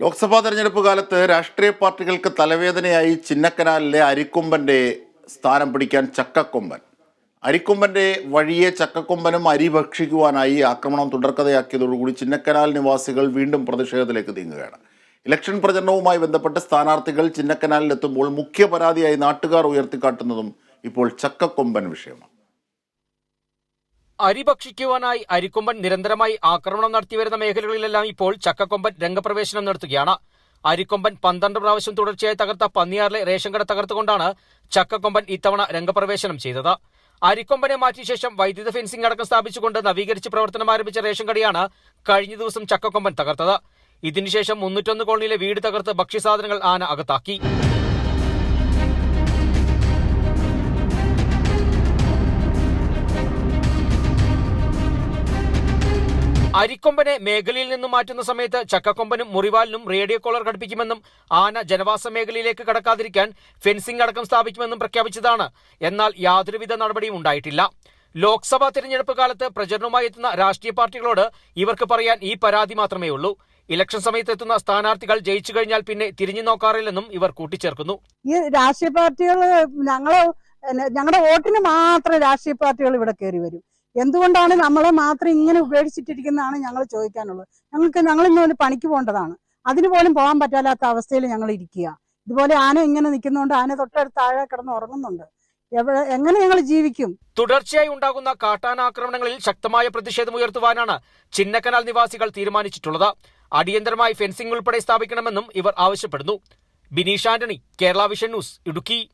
ലോക്സഭാ തെരഞ്ഞെടുപ്പ് കാലത്ത് രാഷ്ട്രീയ പാർട്ടികൾക്ക് തലവേദനയായി ചിന്നക്കനാലിലെ അരിക്കൊമ്പന്റെ സ്ഥാനം പിടിക്കാൻ ചക്കക്കൊമ്പൻ. അരിക്കൊമ്പന്റെ വഴിയെ ചക്കക്കൊമ്പനും അരി ഭക്ഷിക്കുവാനായി ആക്രമണം തുടർക്കഥയാക്കിയതോടുകൂടി ചിന്നക്കനാൽ നിവാസികൾ വീണ്ടും പ്രതിഷേധത്തിലേക്ക് നീങ്ങുകയാണ്. ഇലക്ഷൻ പ്രചരണവുമായി ബന്ധപ്പെട്ട് സ്ഥാനാർത്ഥികൾ ചിന്നക്കനാലിലെത്തുമ്പോൾ മുഖ്യ പരാതിയായി നാട്ടുകാർ ഉയർത്തിക്കാട്ടുന്നതും ഇപ്പോൾ ചക്കക്കൊമ്പൻ വിഷയമാണ്. അരി ഭക്ഷിക്കുവാനായി അരിക്കൊമ്പൻ നിരന്തരമായി ആക്രമണം നടത്തിവരുന്ന മേഖലകളിലെല്ലാം ഇപ്പോൾ ചക്കക്കൊമ്പൻ രംഗപ്രവേശനം നടത്തുകയാണ്. അരിക്കൊമ്പൻ പന്ത്രണ്ട് പ്രാവശ്യം തുടർച്ചയായി തകർത്ത പന്നിയാറിലെ റേഷൻ കട തകർത്തുകൊണ്ടാണ് ചക്കക്കൊമ്പൻ ഇത്തവണ രംഗപ്രവേശനം ചെയ്തത്. അരിക്കൊമ്പനെ മാറ്റിയ ശേഷം വൈദ്യുത ഫെൻസിംഗ് അടക്കം സ്ഥാപിച്ചുകൊണ്ട് നവീകരിച്ച് പ്രവർത്തനം ആരംഭിച്ച റേഷൻ കടയാണ് കഴിഞ്ഞ ദിവസം ചക്കക്കൊമ്പൻ തകർത്തത്. ഇതിനുശേഷം മുന്നൂറ്റൊന്ന് കോളനിയിലെ വീട് തകർത്ത് ഭക്ഷ്യസാധനങ്ങൾ ആന അകത്താക്കി. അരിക്കൊമ്പനെ മേഖലയിൽ നിന്നും മാറ്റുന്ന സമയത്ത് ചക്കക്കൊമ്പനും മുറിവാലിനും റേഡിയോ കോളർ ഘടിപ്പിക്കുമെന്നും ആന ജനവാസ മേഖലയിലേക്ക് കടക്കാതിരിക്കാൻ ഫെൻസിംഗ് അടക്കം സ്ഥാപിക്കുമെന്നും പ്രഖ്യാപിച്ചതാണ്. എന്നാൽ യാതൊരുവിധ നടപടിയും ഉണ്ടായിട്ടില്ല. ലോക്സഭാ തിരഞ്ഞെടുപ്പ് കാലത്ത് പ്രചരണവുമായി എത്തുന്ന രാഷ്ട്രീയ പാർട്ടികളോട് ഇവർക്ക് പറയാൻ ഈ പരാതി മാത്രമേ ഉള്ളൂ ഇലക്ഷൻ സമയത്ത് എത്തുന്ന സ്ഥാനാർത്ഥികൾ ജയിച്ചു കഴിഞ്ഞാൽ പിന്നെ തിരിഞ്ഞു നോക്കാറില്ലെന്നും ഇവർ കൂട്ടിച്ചേർക്കുന്നു. ഈ രാഷ്ട്രീയ പാർട്ടികൾ ഞങ്ങളെ ഞങ്ങളുടെ വോട്ടിന് മാത്രം രാഷ്ട്രീയ പാർട്ടികൾ ഇവിടെ കയറി വരും. എന്തുകൊണ്ടാണ് നമ്മളെ മാത്രം ഇങ്ങനെ ഉപേക്ഷിച്ചിട്ടിരിക്കുന്നതാണ് ഞങ്ങൾ ചോദിക്കാനുള്ളത്? ഞങ്ങൾക്ക് ഞങ്ങൾ ഇന്ന് പണിക്ക് പോകേണ്ടതാണ്. അതിന് പോലും പോകാൻ പറ്റാത്ത അവസ്ഥയിൽ ഞങ്ങൾ ഇരിക്കുക. ഇതുപോലെ ആന ഇങ്ങനെ നിൽക്കുന്നതുകൊണ്ട് ആന തൊട്ടടുത്ത് താഴെ കിടന്ന് ഉറങ്ങുന്നുണ്ട്. എവിടെ എങ്ങനെ ഞങ്ങൾ ജീവിക്കും? തുടർച്ചയായി ഉണ്ടാകുന്ന കാട്ടാനാക്രമണങ്ങളിൽ ശക്തമായ പ്രതിഷേധം ഉയർത്തുവാനാണ് ചിന്നക്കനാൽ നിവാസികൾ തീരുമാനിച്ചിട്ടുള്ളത്. അടിയന്തരമായി ഫെൻസിംഗ് ഉൾപ്പെടെ സ്ഥാപിക്കണമെന്നും ഇവർ ആവശ്യപ്പെടുന്നു. Bineesh Antony Kerala vision news Idukki.